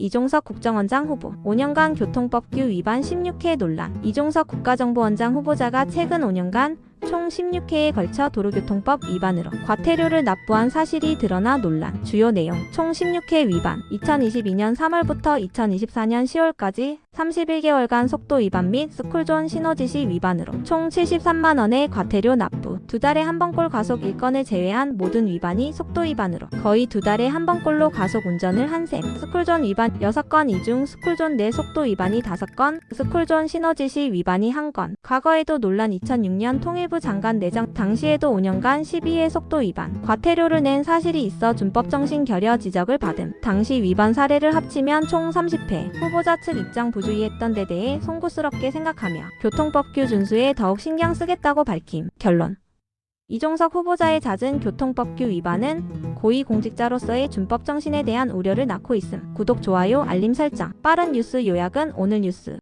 이종석 국정원장 후보 5년간 교통법규 위반 16회 논란 이종석 국가정보원장 후보자가 최근 5년간 총 16회에 걸쳐 도로교통법 위반으로 과태료를 납부한 사실이 드러나 논란. 주요 내용 총 16회 위반. 2022년 3월부터 2024년 10월까지 31개월간 속도 위반 및 스쿨존 신호지시 위반으로 총 73만 원의 과태료 납부. 두 달에 한 번꼴 과속 1건을 제외한 모든 위반이 속도 위반으로 거의 두 달에 한 번꼴로 과속 운전을 한 셈. 스쿨존 위반 6건 이중 스쿨존 내 속도 위반이 5건, 스쿨존 신호지시 위반이 1건. 과거에도 논란 2006년 통일부 장관 내정 당시에도 5년간 12회 속도 위반, 과태료를 낸 사실이 있어 준법정신 결여 지적을 받음. 당시 위반 사례를 합치면 총 30회. 후보자 측 입장 부주의했던 데 대해 송구스럽게 생각하며 교통법규 준수에 더욱 신경 쓰겠다고 밝힘. 결론. 이종석 후보자의 잦은 교통법규 위반은 고위공직자로서의 준법 정신에 대한 우려를 낳고 있음. 구독, 좋아요, 알림 설정. 빠른 뉴스 요약은 오늘 뉴스.